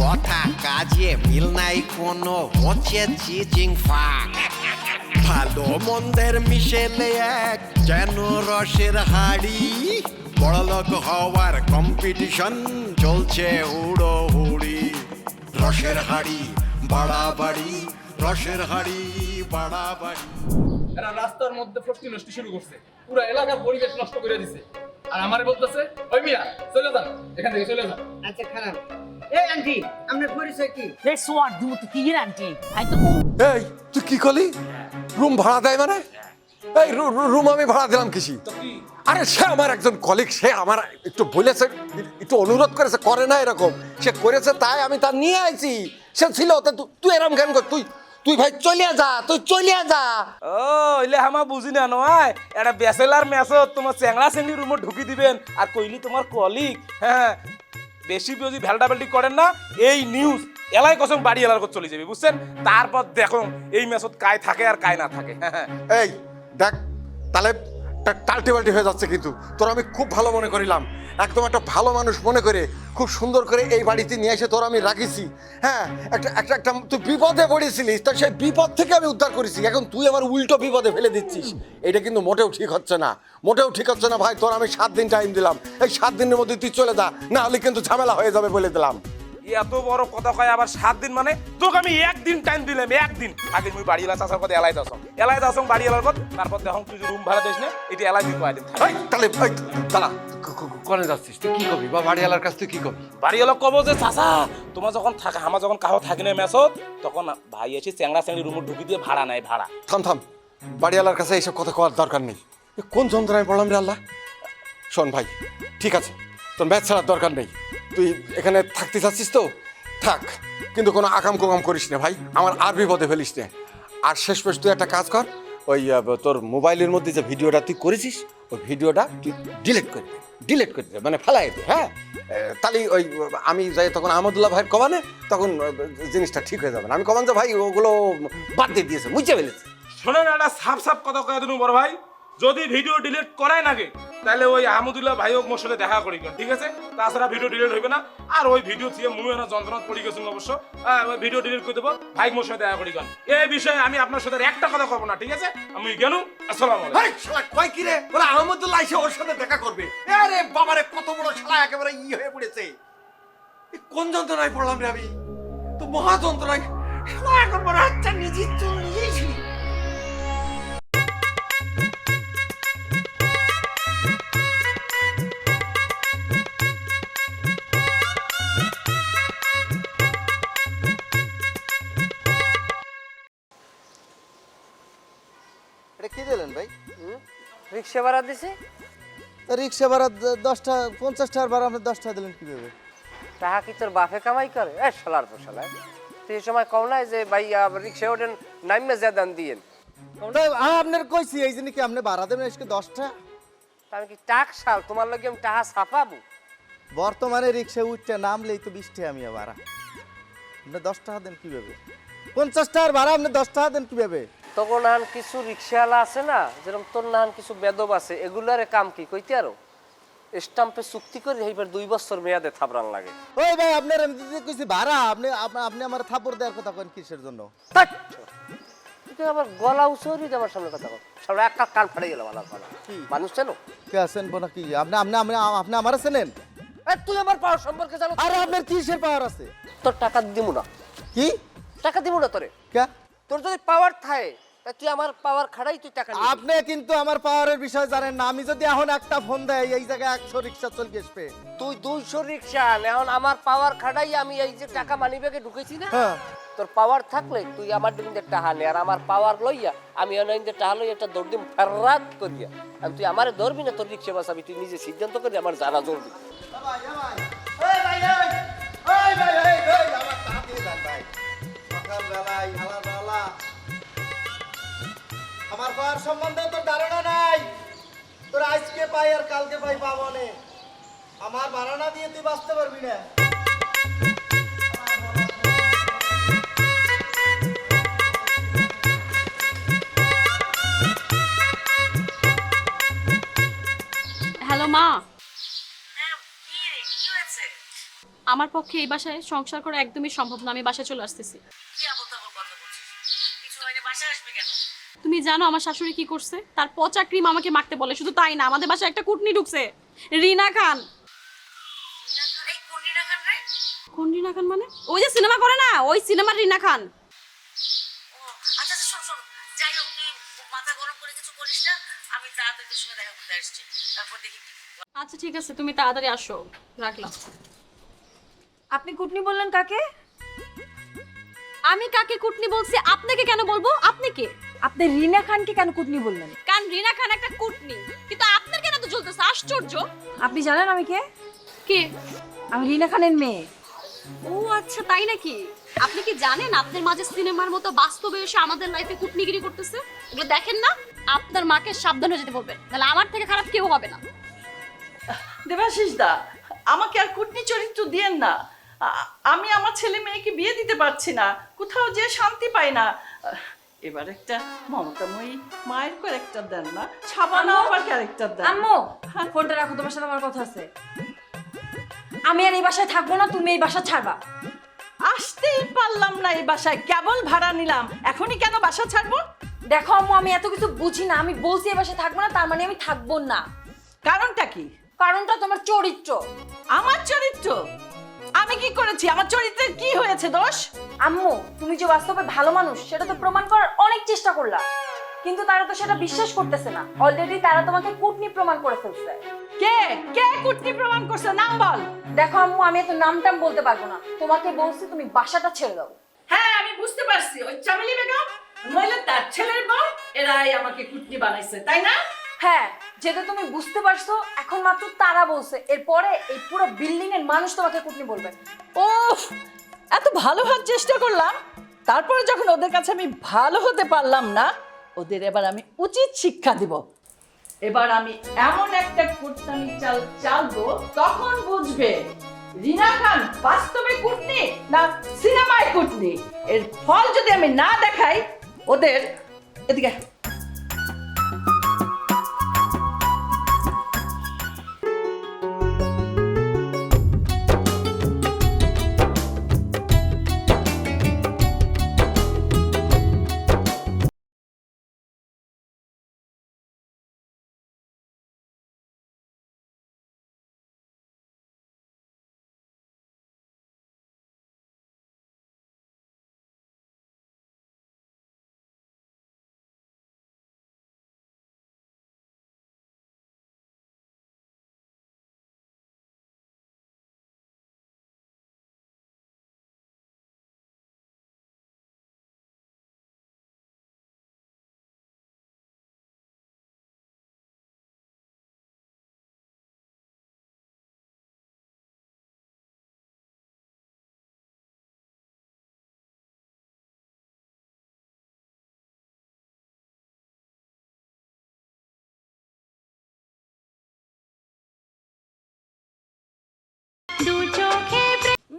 কথা কাজে মিল নাই কোনো হচ্ছে চিচিং ফাক। ভালো মন্দের মিশেলে এক যেন রসের হাড়ি। বড়লোক হওয়ার কম্পিটিশন চলছে হুড়ো হুড়ি রসের হাড়ি, বাড়াবাড়ি, রসের হাড়ি, বাড়াবাড়ি। এরা রাস্তার মধ্যে ফষ্টি নষ্টি শুরু করছে। পুরো এলাকার পরিবেশ নষ্ট করে দিছে। আর আমারে বলতেছে ওই মিয়া চলে যান। এখান থেকে চলে যান। আচ্ছা খারাপ। এই আন্টি আপনার পরিচয় কি? auntie. I don't এই তুই কি করলি? রুম ভাড়া দেয় মানে? এই রুম আমি ভাড়া দিলাম কিসি? আরে সে আমার একজন কলিগ সে আমার একটু বলেছে একটু অনুরোধ করেছে করে না এরকম। সে করেছে তাই আমি তার নিয়ে আইছি। সে ছিল তুই এরম কেন কর তুই তুই ভাই চলিয়া যা তুই চলিয়া যা। ও ইলে হামা বুঝি না নয় এটা বেসেলার মেসত তোমার চ্যাংড়া চেংড়ি রুমে ঢুকি দিবেন। আর কইলি তোমার কলিগ হ্যাঁ বেশি বেশি ভ্যালটা ভ্যালটি করেন না এই নিউজ এলাই কসম বাড়ি এলার করে চলে যাবে বুঝছেন? তারপর দেখো এই মেসত কায় থাকে আর কায় না থাকে হ্যাঁ হ্যাঁ। এই দেখ তাহলে টাল্টি বাল্টি হয়ে যাচ্ছে কিন্তু। তোর আমি খুব ভালো মনে করিলাম। একদম একটা ভালো মানুষ মনে করে, খুব সুন্দর করে এই বাড়িতে নিয়ে এসে তোর আমি রাখিছি। হ্যাঁ একটা একটা একটা, তুই বিপদে পড়েছিলিস, তা সেই বিপদ থেকে আমি উদ্ধার করেছি। এখন তুই আমার উল্টো বিপদে ফেলে দিচ্ছিস। এটা কিন্তু মোটেও ঠিক হচ্ছে না। মোটেও ঠিক হচ্ছে না ভাই, তোর আমি সাত দিন টাইম দিলাম। এই সাত দিনের মধ্যে তুই চলে যা, না হলে কিন্তু ঝামেলা হয়ে যাবে বলে দিলাম। এত বড় কথা কয় আবার সাত দিন মানে? তোকে আমি একদিন টাইম দিলাম একদিন। আগে মুই বাড়ি এলা চাষার কথা এলাই যাস। এলাই যাস বাড়ি এলার পর তারপর দেখুন তুই রুম ভাড়া দিস না এটা এলাই দিন কয়দিন? তাহলে দাঁড়া। ক- ক- যাচ্ছিস? তুই কি করবি বা বাড়িওয়ালার কাছ তুই কি করবি বাড়ি এলো কব যে চাচা তোমার যখন থাকে আমার যখন কাহো থাকে না মেসত তখন ভাই এসে চ্যাংড়া চ্যাংড়ি রুমে ঢুকি দিয়ে ভাড়া নেয় ভাড়া। থাম থাম। বাড়িওয়ালার কাছে এইসব কথা কওয়ার দরকার নেই। কোন যন্ত্রণায় পড়লাম রে আল্লাহ? শোন ভাই ঠিক আছে। তোর ম্যাচ ছাড়ার দরকার নেই। তুই এখানে থাকতে চাচ্ছিস তো? থাক, কিন্তু কোনো আকাম কুকাম করিস না ভাই। আমার আর বিপদে ফেলিস না। আর শেষ পেশ তুই একটা কাজ কর, ওই তোর মোবাইলের মধ্যে যে ভিডিওটা তুই করেছিস, ওই ভিডিওটা তুই ডিলিট করে দে ডিলিট করে দে মানে ফেলাই দে হ্যাঁ? তাহলে ওই, আমি যাই তখন আহমদুল্লাহ ভাইয়ের কমানে তখন জিনিসটা ঠিক হয়ে যাবে না। আমি কমান যে ভাই, ওগুলো বাদ দিয়ে দিয়েছে মুছে ফেলেছে শোনেন, একটা সাপ সাপ কথা কয়ে দিন বড় ভাই। যদি ভিডিও ডিলিট করাই নাগে তাহলে ওই আহমদুল্লাহ ভাই হোক মোর সাথে দেখা করি ঠিক আছে? তাছাড়া ভিডিও ডিলিট হইবে না, আর ওই ভিডিও থেকে মুই না যন্ত্রণা পড়ে গেছি অবশ্য। ভিডিও ডিলিট করে দেবো? ভাই মোর সাথে দেখা করি এই বিষয়ে আমি আপনার সাথে একটা কথা করব না, ঠিক আছে? আমি কেন আসসালাম কয় কি রে? বলে আহমদুল্লাহ এসে ওর সাথে দেখা করবে। আরে বাবারে, কত বড় শালা একেবারে ই হয়ে পড়েছে। কোন যন্ত্রণায় পড়লাম রে আমি? তো মহা যন্ত্রণায় এখন মনে হচ্ছে নিজের চুল নিজেই ছিলি রিক্সা ভাড়া দিছে? তা রিক্সা ভাড়া দশটা পঞ্চাশ টাকার ভাড়া আপনি দশটা দিলেন কীভাবে? টাকা কি তোর বাপে কামাই করে? এ শালার পর শালা। তুই এই সময় কম নাই যে ভাই রিক্সা ওঠেন নাইমে যা দান দিয়েন আপনার কইছি এই জন্য কি আপনি ভাড়া দেবেন আজকে দশটা? তা আমি কি টাক শাল? তোমার লগে আমি টাকা ছাপাবো? বর্তমানে রিক্সা উঠতে নামলেই তো বিশ টাকা আমি ভাড়া আপনি দশ টাকা দেন কীভাবে? পঞ্চাশ টাকার ভাড়া আপনি দশ টাকা দেন কীভাবে? তখন নাহান কিছু রিক্সাওয়ালা আছে না যেরকম তোর নাহান কিছু বেদব আছে এগুলারে কাম কি? কইতে আরও? স্টাম্পে চুক্তি করে এইবার দুই বছর মেয়াদে থাবরান লাগে। ওই ভাই আপনার এমনি দিয়ে কইছি ভাড়া আপনি আপ- আপনি আমার থাপড় দেওয়ার কথা কেন কিসের জন্য? ধ্যাৎ! তুই আমার গলা উচরি আমার সামনে কথা বল সামনে এক কান ফাড়ে গেল আমার গলা মানুষ চেনো কে আছেন বোনা কি? আপনি আপনি আপনি আপনি আমার চেনেন? এ, তুই আমার পাওয়ার সম্পর্কে জানো? আরে আপনার কিসের পাওয়ার আছে? তোর টাকা দিব না। কি? টাকা দিব না তোরে। কে? তোর যদি পাওয়ার থাকে তুই আমার পাওয়ার খাড়াই তুই টাকা নিবি। আপনি কিন্তু আমার পাওয়ারের বিষয় জানেন না আমি যদি এখন একটা ফোন দেয় এই জায়গায় একশো রিক্সা চলে আসবে তুই দুইশো রিক্সা আন, এখন আমার পাওয়ার খাড়াই আমি এই যে টাকা মানি ব্যাগে ঢুকেছি না হ্যাঁ তোর পাওয়ার থাকলে তুই আমার দিকে টাকা নে আর আমার পাওয়ার লইয়া আমি অনইন্দে টাকা লইয়া একটা দৌড় দিম ফেরাত করিয়া আমি তুই আমারে ধরবি না তোর রিক্সা বাসাবি তুই নিজে সিদ্ধান্ত করি আমার জানা জলদি ভাই, ভাই, আমার সম্বন্ধে তোর ধারণা নাই। তোর আজকে পাই আর কালকে পাই পাবো নে। আমার ভাড়া না দিয়ে তুই বাঁচতে পারবি না। হ্যালো মা। আমার পক্ষে এই বাসায় সংসার করা একদমই সম্ভব না আমি বাসায় চলে আসতেছি। তুমি জানো আমার শাশুড়ি কি করছে? তার পচা ক্রিম আমাকে মাখতে বলে শুধু তাই না আমাদের বাসায় একটা কুটনি ঢুকছে। রিনা খান। কোন রিনা খান মানে? ওই যে সিনেমা করে না ওই সিনেমার রিনা খান। আচ্ছা আচ্ছা শোন শোন যাই হোক তুই মাথা গরম করে কিছু করিস না আমি তাড়াতাড়ি তোর সঙ্গে দেখা করতে আসছি তারপর দেখি আচ্ছা ঠিক আছে তুমি তাড়াতাড়ি আসো রাখলাম। আপনি কুটনি বললেন কাকে? আমি কাকে কুটনি বলছি আপনাকে কেন বলব? আপনি কে? আপনি রিনা খানকে কেন কুটনি বললেন? কারণ রিনা খান একটা কুটনি। কিন্তু আপনার কেন তো চলতেছে আশ্চর্য। আপনি জানেন আমি কে? কে? আমি রিনা খানের মেয়ে। ও আচ্ছা তাই নাকি? আপনি কি জানেন আপনার মাঝে সিনেমার মতো বাস্তবে এসে আমাদের লাইফে কুটনিগিরি করতেছে? এগুলো দেখেন না? আপনার মাকে সাবধান হয়ে যেতে বলবেন তাহলে আমার থেকে খারাপ কেউ হবে না। দেবাশিস দা আমাকে আর কুটনি চরিত্র দিয়েন না। আমি আমার ছেলে মেয়েকে বিয়ে দিতে পারছি না। কোথাও যে শান্তি পাই না। এবার একটা মমতাময়ী মায়ের ক্যারেক্টার দেন না সাবানা আবার ক্যারেক্টার দেন। আম্মু ফোনটা রাখো তোমার সাথে আমার কথা আছে। আমি আর এই বাসায় থাকব না তুমি এই বাসা ছাড়বা। আসতেই পারলাম না এই বাসায় কেবল ভাড়া নিলাম। এখনই কেন বাসা ছাড়বো? দেখো আম্মু আমি এত কিছু বুঝি না আমি বলছি এই বাসায় থাকব না তার মানে আমি থাকব না। কারণটা কি? কারণটা তোমার চরিত্র। আমার চরিত্র? করেছি আমার চরিত্রের কি হয়েছে দোষ? আম্মু তুমি যে বাস্তবে ভালো মানুষ সেটা তো প্রমাণ করার অনেক চেষ্টা করলা কিন্তু তারা তো সেটা বিশ্বাস করতেছে না। অলরেডি তারা তোমাকে কুটনি প্রমাণ করে ফেলছে। কে? কে কুটনি প্রমাণ করছে? নাম বল। দেখো আম্মু আমি এত নাম টাম বলতে পারব না। তোমাকে বলছি তুমি বাসাটা ছেড়ে দাও। হ্যাঁ আমি বুঝতে পারছি। ওই চামেলি বেগম নইলে তার ছেলের বউ এরাই আমাকে কুটনি বানাইছে তাই না? হ্যাঁ যেটা তুমি বুঝতে পারছ, এখন মাত্র তারা বলছে। এরপরে এই পুরো বিল্ডিং এর মানুষ তোমাকে কুটনি বলবে। ও এত ভালো হওয়ার চেষ্টা করলাম। তারপরে যখন ওদের কাছে আমি ভালো হতে পারলাম না, ওদের এবার আমি উচিত শিক্ষা দিব। এবার আমি এমন একটা কুটনামি চাল চালবো, তখন বুঝবে রিনা খান বাস্তবে কুটনি না সিনেমায় কুটনি। এর ফল যদি আমি না দেখাই, ওদের এদিকে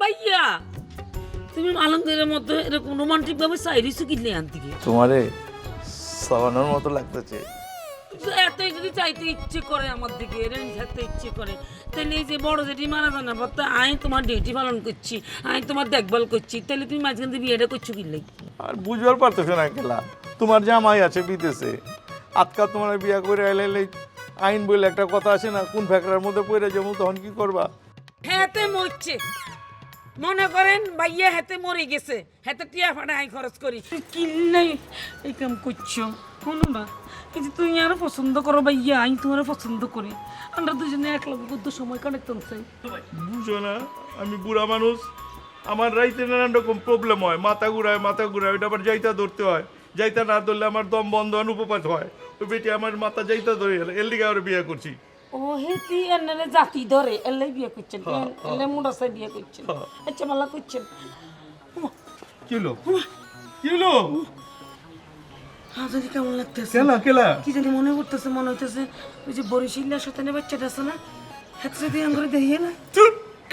ভাইয়া তুমি আলমদের মতো এরকম রোমান্টিক ভাবে চাইরিছো কিনলে আনতে গিয়ে? তোমারে সাবানোর মতো লাগতেছে। এতই যদি চাইতে ইচ্ছে করে আমার দিকে রেঞ্জ থাকতে ইচ্ছে করে তাহলে এই যে বড় যেটি মারা জানা বা তো আমি তোমার ডিউটি পালন করছি আমি তোমার দেখভাল করছি তাহলে তুমি মাঝখান দিয়ে বিয়েটা করছ কিনলে আর বুঝবার পারতেছে না কেলা তোমার জামাই আছে বিদেশে আজকাল তোমার বিয়া করে এলে আইন বলে একটা কথা আছে না কোন ফ্যাকড়ার মধ্যে পড়ে যাব তখন কি করবা? হেতে মরছে। মনে করেন ভাইয়া হেতে মরে গেছে, হেতে টিয়া ফাটা আই খরচ করি। কিনলে এই কাম করছ? কোনো না যে তুই আরও পছন্দ করো ভাইয়া, আমি তোমার পছন্দ করি। আমরা দুজনে এক লগে কত সময় কাটাতাম চাই বুঝো না, আমি বুড়া মানুষ। আমার রাইতে নানান রকম প্রবলেম হয়। মাথা ঘুরায় মাথা ঘুরায়, ওইটা আবার যাইতা ধরতে হয়। যাইতা না ধরলে আমার দম বন্ধ উপপাত হয়। ওই বেটি আমার মাথা যাইতা ধরে এর লিগে আবার বিয়ে করছি। ও হেতি এনে জাতি ধরে এলে বিয়ে করছেন এলে মুডাসাই বিয়ে করছেন আচ্ছা মালা করছেন। কি হলো? কি হলো? হ্যাঁ জানি কেমন লাগতেছে। কেলা কেলা? কি জানি মনে করতেছে মনে হইতেছে ওই যে বরিশিল্লা শতানে বাচ্চাটা আছে না হাতে যদি আম করে দেখিয়ে না?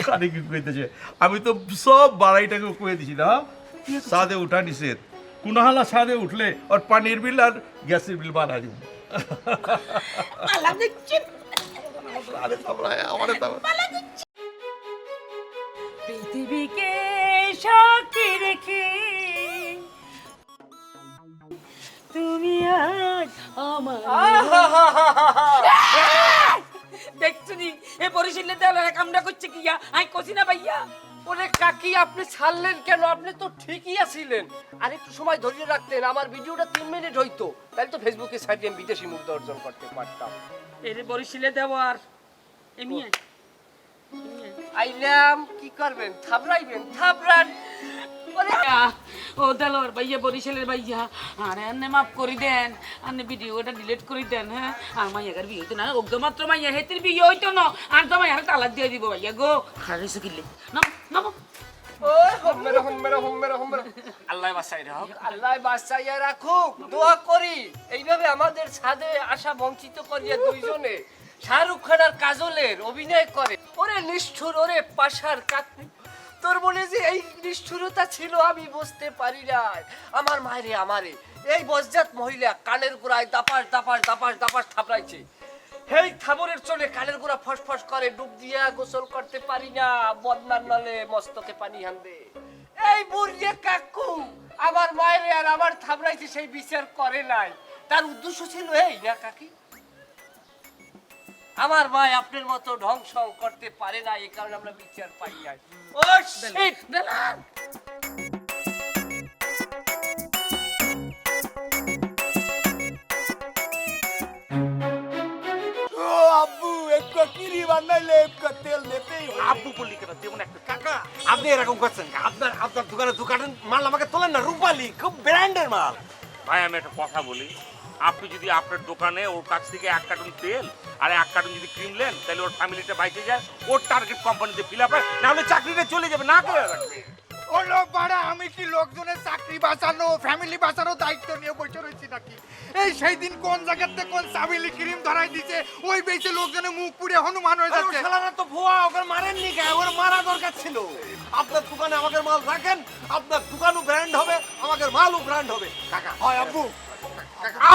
কানে কি কইতেছে? আমি তো সব বাড়াইটাকে কয়ে দিছি না। সাদে উঠা নিষেধ। কুনাহালা সাদে উঠলে আর পানির বিল আর গ্যাসের বিল বাড়া দিব। দিচ্ছি আরে তামড়ায়, আমারে তামড়ায়। পৃথিবীকে সাক্ষী রেখে তুমি আজ আমার এ বরিশিল্লা দেওয়ালের কামটা করছে কি আই কছি না ভাইয়া। ওরে কাকি আপনি ছাড়লেন কেন? আপনি তো ঠিকই আছিলেন। আর একটু সময় ধরিয়ে রাখতেন আমার ভিডিওটা তিন মিনিট হইতো। তাহলে তো ফেসবুকে সাইডে বিদেশি মুদ্রা অর্জন করতে পারতাম। এরে বরিশিল্লা দেওয়ার। আইলাম কি করবেন? থাবড়াইবেন থাবড়ান। ও দেলোয়ার ভাইয়া বরিশালের ভাইয়া। আরে আন্নে মাফ করে দেন। আন্নে ভিডিওটা ডিলিট করে দেন হ্যাঁ? আর মাইয়াগার বিয়ে হইতো না ওগ্দ মাত্র মাইয়া হেতির বিয়ে হইতো না। আর তো মাইয়ার তালাক দিয়ে দিব ভাইয়া গো। কিলে আল্লাহ রাখুক আল্লাহ বাসাইয়া রাখুক দোয়া করি। এইভাবে আমাদের ছাদে আসা বঞ্চিত করিয়া দুইজনে শাহরুখ খান আর কাজলের অভিনয় করে। ওরে নিষ্ঠুর, ওরে পাশার কাক। তোর মনে যে এই নিষ্ঠুরতা ছিল, আমি বুঝতে পারি না আমার মায়েরে, আমারে। এই বজ্জাত মহিলা কানের গোড়ায় দাপাস দাপাস দাপাস দাপাস থাপড়াইছে। হেই থাবরের চলে কানের গোড়া ফসফস করে, ডুব দিয়া গোসল করতে পারি না। বদনার নলে মস্তকে পানি হানবে। এই বুড়িয়ে কাকু, আমার মায়ের আর আমার থাবড়াইছে সেই বিচার করে নাই। তার উদ্দেশ্য ছিল এই না, কাকি? আমার ভাই আপনার মতো ঢং সং করতে পারে না এই কারণে আমরা বিচার পাই ও শিট কাকা। আপনি এরকম করছেন আপনার আপনার দোকানে দোকানের মাল আমাকে তোলেন না রূপালি খুব ব্র্যান্ডের মাল। ভাই আমি একটা কথা বলি। আপনি যদি আপনার দোকানে ওর কাছ থেকে এক কার্টুন তেল আর এক কার্টুন যদি ক্রিম নেন তাহলে ওর ফ্যামিলিটা বাইচে যায় ওর টার্গেট কোম্পানিতে ফিল আপ হয় নাহলে চাকরিটা চলে যাবে না করে রাখবে। ও বাড়া আমি কি লোকজনের চাকরি বাঁচানো ফ্যামিলি বাঁচানো দায়িত্ব নিয়ে বসে রয়েছি নাকি? এই সেই দিন কোন জায়গাতে কোন সাবিলি ক্রিম ধরাই দিছে ওই বেঁচে লোকজনের মুখ পুড়ে হনুমান হয়ে যাচ্ছে শালারা তো ভুয়া ওকে মারেননি কে? ওর মারা দরকার ছিল। আপনার দোকানে আমাদের মাল রাখেন আপনার দোকানও ব্র্যান্ড হবে আমাদের মালও ব্র্যান্ড হবে। কাকা হয় আব্বু।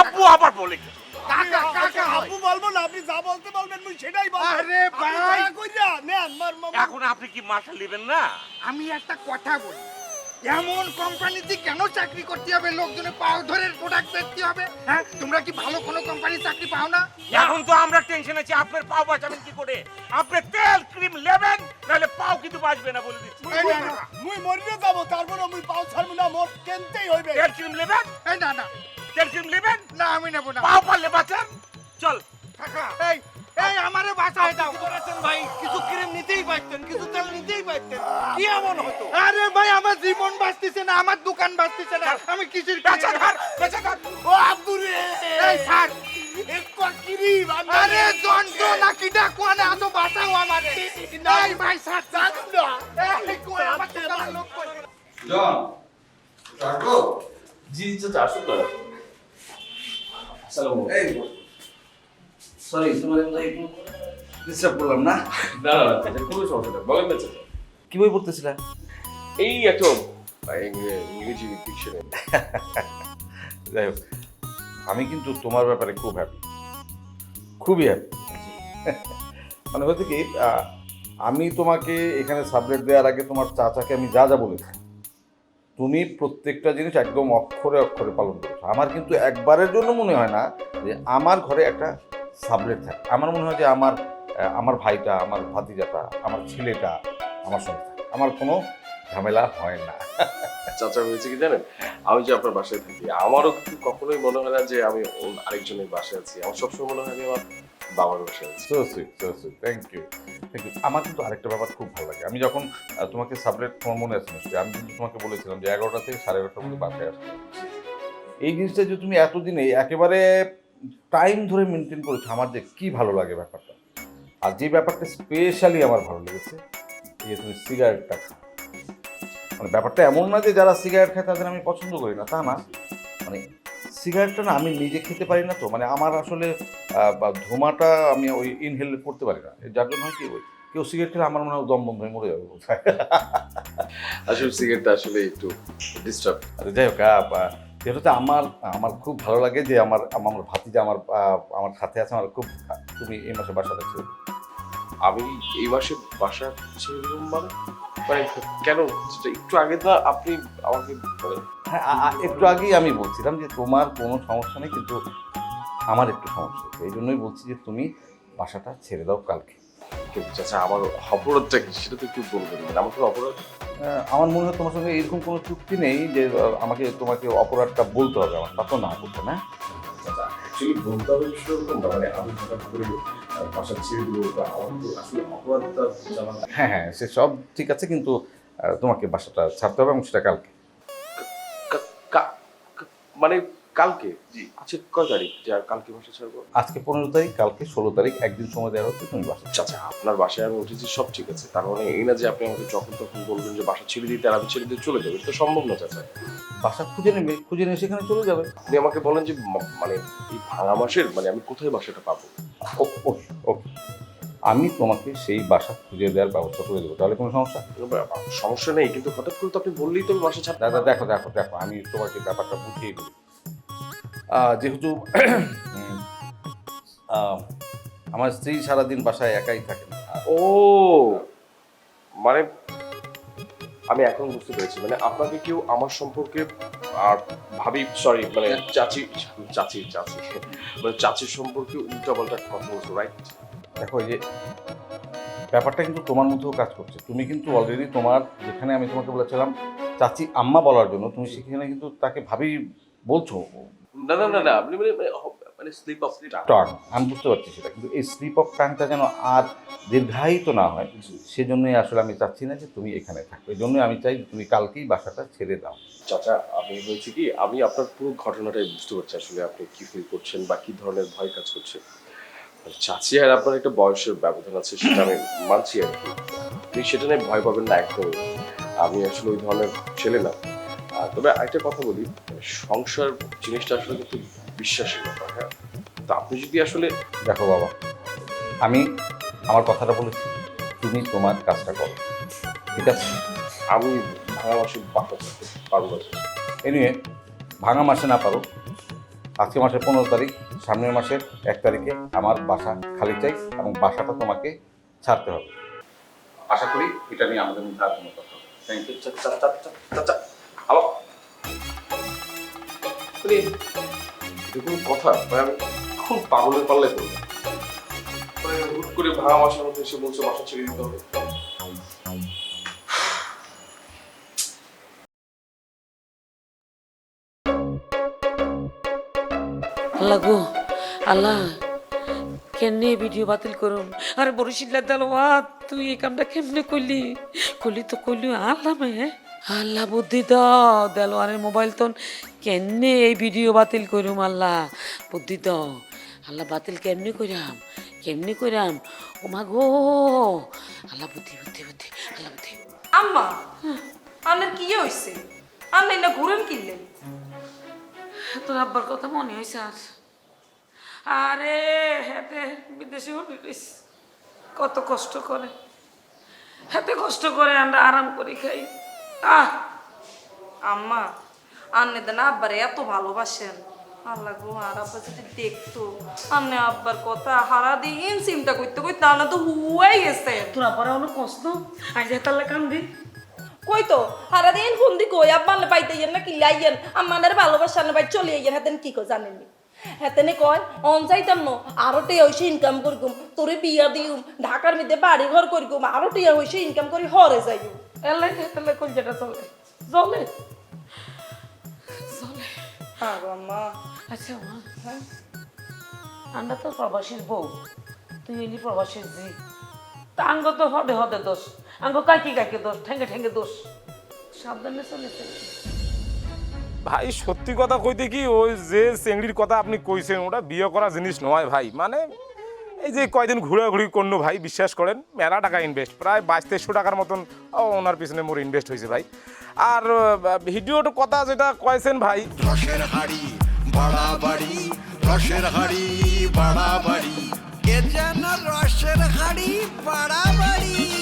আব্বু আবার বলে কি? কাকা কাকা আপু বলব না আপনি যা বলতে বলবেন মুই সেটাই বলব। আরে ভাই। কইরা নেন মার মামা। এখন আপনি কি মার্শাল নেবেন না? আমি একটা কথা বলি। এমন কোম্পানিতে কেন চাকরি করতে হবে? লোকজনের পাও ধরে প্রোডাক্ট দেখতে হবে। হ্যাঁ তোমরা কি ভালো কোনো কোম্পানি চাকরি পাও না? এখন তো আমরা টেনশন আছি আপনার পাও বাঁচাবেন কি করে? আপনি তেল ক্রিম নেবেন নাহলে পাও কিন্তু বাঁচবে না বলে দিচ্ছি। মুই মরিয়ে যাব তারপর মুই পাও ছাড়বো না মোর কেনতেই হইবে। তেল ক্রিম নেবেন? এই না না। তেল ক্রিম নেবেন? না আমি নেব না। পাও পারলে বাঁচান। চল। এই এই আমারে বাঁচায় দাও। করেছেন ভাই? কিছু ক্রিম নিতেই পারতেন কিছু তেল নিতেই পারতেন। কি এমন হতো? আরে ভাই আমার জীবন বাঁচতেছে না আমার দোকান বাঁচতেছে না। আমি কিসের বেঁচে থাক বেঁচে থাক। ও আব্দুরে এই স্যার আরে যন্ত্র কিটা কোনে আছো বাঁচাও আমারে। নাই ভাই স্যার জানো না। এই কোন আমার দোকানের লোক কই জন জি চাচা আসুন না এই সরি তোমার একটু ডিস্টার্ব করলাম না? না না কোনো সমস্যা বলেন না চাচা কি বই পড়তেছিলা? এই একটা ইংরেজি ডিকশনারি যাই হোক আমি কিন্তু তোমার ব্যাপারে খুব হ্যাপি খুবই হ্যাপি মানে হচ্ছে কি আমি তোমাকে এখানে সাবজেক্ট দেওয়ার আগে তোমার চাচাকে আমি যা যা বলেছি তুমি প্রত্যেকটা জিনিস একদম অক্ষরে অক্ষরে পালন করেছ। আমার কিন্তু একবারের জন্য মনে হয় না যে আমার ঘরে একটা সাবলেট থাকে। আমার মনে হয় যে আমার আমার ভাইটা আমার ভাতিজাটা আমার ছেলেটা আমার সঙ্গে আমার কোনো ঝামেলা হয় না। চাচা হয়েছে কি জানেন? আমি যে আপনার বাসায় থাকি আমারও কিন্তু কখনোই মনে হয় না যে আমি আরেকজনের বাসায় আছি। আমার সবসময় মনে হয় আমি আমার বাবার বাসায় আছি। So sweet so sweet thank you thank you আমার কিন্তু আরেকটা ব্যাপার খুব ভালো লাগে। আমি যখন তোমাকে সাবলেট তোমার মনে আছে নিশ্চয়ই আমি কিন্তু তোমাকে বলেছিলাম যে এগারোটা থেকে সাড়ে এগারোটার মধ্যে বাসায় আসতে। এই জিনিসটা যে তুমি এতদিনে একেবারে টাইম ধরে মেনটেন করেছে আমার যে কি ভালো লাগে ব্যাপারটা। আর যে ব্যাপারটা স্পেশালি আমার ভালো লেগেছে যে তুমি সিগারেটটা খাও। মানে ব্যাপারটা এমন না যে যারা সিগারেট খায় তাদের আমি পছন্দ করি না তা না। মানে সিগারেটটা না আমি নিজে খেতে পারি না তো মানে আমার আসলে ধোঁয়াটা আমি ওই ইনহেল করতে পারি না। যার জন্য হয় কি ওই কেউ সিগারেট খেলে আমার মনে হয় দম বন্ধ হয়ে মরে যাবে। আসলে সিগারেটটা আসলে একটু ডিস্টার্ব আচ্ছা, যাই হোক যেটাতে আমার আমার খুব ভালো লাগে যে আমার আমার ভাতিজা আমার আমার সাথে আছে আমার খুব তুমি এই মাসে বাসাটা ছিল। আমি এই মাসে বাসা ছেড়ে দেবো মানে? মানে কেন? একটু আগে তো আপনি আমাকে হ্যাঁ একটু আগেই আমি বলছিলাম যে তোমার কোনো সমস্যা নেই কিন্তু আমার একটু সমস্যা এই জন্যই বলছি যে তুমি বাসাটা ছেড়ে দাও কালকে। কিন্তু চাচা আমার অপরাধটা কি? সেটা তো একটু বলবেন। মানে আমার কোনো অপরাধ আমার মনে হয় তোমার সঙ্গে এরকম কোনো চুক্তি নেই যে আমাকে তোমাকে অপরাধটা বলতে হবে আমার। তা তো না করতে না? অ্যাকচুয়ালি বলতে হবে বিষয়টা না, মানে আমি হঠাৎ করে বাসা ছেড়ে দেবো বা আমার তো আসলে অপরাধটা হ্যাঁ হ্যাঁ সে সব ঠিক আছে কিন্তু তোমাকে বাসাটা ছাড়তে হবে এবং সেটা কালকে। মানে কালকে? জি। আচ্ছা কয় তারিখ? যে আর কালকে বাসা ছাড়বো? আজকে পনেরো তারিখ কালকে ষোলো তারিখ একদিন সময় দেওয়া হচ্ছে তুমি বাসা চাচা আপনার বাসায় আমি উঠেছি সব ঠিক আছে। তার মানে এই না যে আপনি আমাকে যখন তখন বলবেন যে বাসা ছেড়ে দিতে আর আমি ছেড়ে দিয়ে চলে যাব এটা তো সম্ভব না চাচা। বাসা খুঁজে নেবে খুঁজে নিয়ে সেখানে চলে যাবে। আপনি আমাকে বলেন যে ম- মানে এই ভাঙা মাসের মানে আমি কোথায় বাসাটা পাবো? ও- ওকে ওকে আমি তোমাকে সেই বাসা খুঁজে দেওয়ার ব্যবস্থা করে দেবো তাহলে কোনো সমস্যা? সমস্যা নেই কিন্তু হঠাৎ করে তো আপনি বললেই তো আমি বাসা ছাড়তে দাদা দেখো দেখো দেখো আমি তোমাকে ব্যাপারটা বুঝিয়ে বলি যেহেতু আমার স্ত্রী সারাদিন বাসায় একাই থাকে না। ও মানে আমি এখন বুঝতে পেরেছি মানে আপনাকে কেউ আমার সম্পর্কে আর ভাবি সরি মানে চাচি চাচি চাচি মানে চাচির সম্পর্কে উল্টা উল্টাপাল্টা কথা বলছো রাইট দেখো এই যে ব্যাপারটা কিন্তু তোমার মধ্যেও কাজ করছে। তুমি কিন্তু অলরেডি তোমার যেখানে আমি তোমাকে বলেছিলাম চাচি আম্মা বলার জন্য তুমি সেখানে কিন্তু তাকে ভাবি বলছো না না না না আপনি মানে মানে স্লিপ অফ টার্ন আমি বুঝতে পারছি সেটা কিন্তু এই স্লিপ অফ টার্নটা যেন আর দীর্ঘায়িত না হয় সেজন্যই আসলে আমি চাচ্ছি না যে তুমি এখানে থাকো এই জন্যই আমি চাই তুমি কালকেই বাসাটা ছেড়ে দাও। চাচা আমি বলছি কি আমি আপনার পুরো ঘটনাটাই বুঝতে পারছি আসলে আপনি কি ফিল করছেন বা কি ধরনের ভয় কাজ করছে। মানে চাচি আর আপনার একটা বয়সের ব্যবধান আছে সেটা আমি মানছি আর কি। সেটা নিয়ে ভয় পাবেন না একদমই। আমি আসলে ওই ধরনের ছেলে না। তবে একটা কথা বলি সংসার জিনিসটা আসলে কিন্তু বিশ্বাসের ব্যাপার হ্যাঁ? তো আপনি যদি আসলে দেখো বাবা আমি আমার কথাটা বলেছি তুমি তোমার কাজটা করো ঠিক আছে? আমি ভাঙা মাসে থাকতে পারব না এ নিয়ে ভাঙা মাসে না পারো আজকে মাসের পনেরো তারিখ সামনের মাসের এক তারিখে আমার বাসা খালি চাই এবং বাসাটা তোমাকে ছাড়তে হবে। আশা করি এটা নিয়ে আমাদের মধ্যে আর কোনো কথা থ্যাংক ইউ কথা মানে খুব মানে হুট করে ভাঙা মাসের মধ্যে এসে বলছে বাসা ছেড়ে দিতে হবে। আল্লাহ আল্লাহ কেনে ভিডিও বাতিল করুন আরে বরিশিল্লা তুই এই কামটা কেমনে করলি? করলি তো করলি, আল্লাহ মে আল্লাহ বুদ্ধি দাও দেলোয়ারের মোবাইল তো কেনে এই ভিডিও বাতিল করুম আল্লাহ? বুদ্ধি দাও আল্লাহ বাতিল কেমনে করাম কেমনে করাম ও মা গো আল্লাহ বুদ্ধি বুদ্ধি বুদ্ধি আল্লাহ বুদ্ধি। আম্মা আপনার কি হয়েছে আপনি না ঘুরেন কিনলেন? তোর আব্বার কথা মনে হয়েছে আর। আরে হাতে বিদেশে উঠে গেছি কত কষ্ট করে। হাতে কষ্ট করে আমরা আরাম করি খাই। আহ! আম্মা আন্নে দেন আব্বারে এত ভালোবাসেন। আল্লাহ গো আর আব্বা যদি দেখতো আন্নে আব্বার কথা হারা দিন চিন্তা করতে করতে আন্না তো হুয়াই গেছে। তোর আব্বার অনেক কষ্ট? আজ তাহলে কান্দি কই তো? হারা দিন ফোন দি কই আব্বা পাইতে ইয়েন না কিল্লা ইয়েন আমাদের ভালোবাসা আন্নে পাই চলে ইয়েন হাতেন কি কই জানেননি হাতেনে কয় অন যাইতাম ন আরও টিয়া হইছে ইনকাম করিকুম তোরে বিয়া দিউম ঢাকার মধ্যে বাড়ি ঘর করিকুম আরও টিয়া হইছে ইনকাম করি হরে যাইও এলাই তাহলে কোন যেটা চলে? চলে। চলে। আর আম্মা। আচ্ছা মা আমরা তো প্রবাসীর বউ। তুই এলি প্রবাসীর জি। তা আঙ্গ তো হদে হদে দোষ। আঙ্গ কাকি কাকি দোষ ঠেঙ্গে ঠেঙ্গে দোষ। সাবধানে চলেছে ভাই সত্যি কথা কইতে কি ওই যে চেংড়ির কথা আপনি কইছেন ওটা বিয়ে করা জিনিস নয় ভাই। মানে এই যে কয়দিন ঘোরাঘুরি করল ভাই, বিশ্বাস করেন, মেলা টাকা ইনভেস্ট প্রায় বাইশ, তেইশশো টাকার মতন ওনার পিছনে মোর ইনভেস্ট হয়েছে ভাই। আর ভিডিওর কথা যেটা কয়েছেন ভাই, রসের হাড়ি, বাড়াবাড়ি, রসের হাড়ি, বাড়াবাড়ি। রসের হাড়ি, বাড়াবাড়ি।